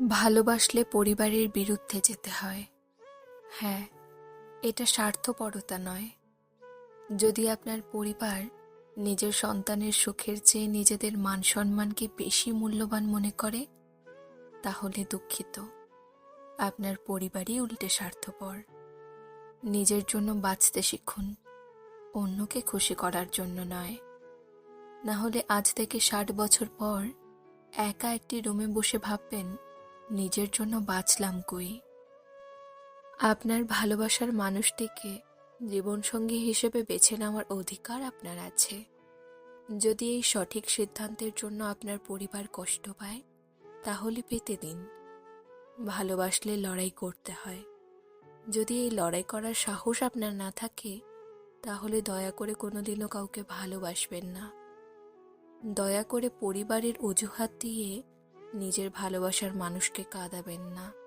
ভালোবাসলে পরিবারের বিরুদ্ধে যেতে হয়। হ্যাঁ এটা স্বার্থপরতা নয়। যদি আপনার পরিবার নিজের সন্তানের সুখের চেয়ে নিজেদের মান সম্মানকে বেশি মূল্যবান মনে করে, তাহলে দুঃখিত। আপনার পরিবারই উল্টে স্বার্থপর। নিজের জন্য বাঁচতে শিখুন, অন্যকে খুশি করার জন্য নয়। না হলে আজ থেকে ষাট বছর পর একা একটি রুমে বসে ভাববেন নিজের জন্য বাঁচলাম কই? আপনার ভালোবাসার মানুষটিকে জীবনসঙ্গী হিসেবে বেছে নেওয়ার অধিকার আপনার আছে। যদি এই সঠিক সিদ্ধান্তের জন্য আপনার পরিবার কষ্ট পায়, তাহলে পেতে দিন। ভালোবাসলে লড়াই করতে হয়। যদি এই লড়াই করার সাহস আপনার না থাকে, তাহলে দয়া করে কোনোদিনও কাউকে ভালোবাসবেন না। দয়া করে পরিবারের অজুহাত দিয়ে নিজের ভালোবাসার মানুষকে কাঁদাবেন না।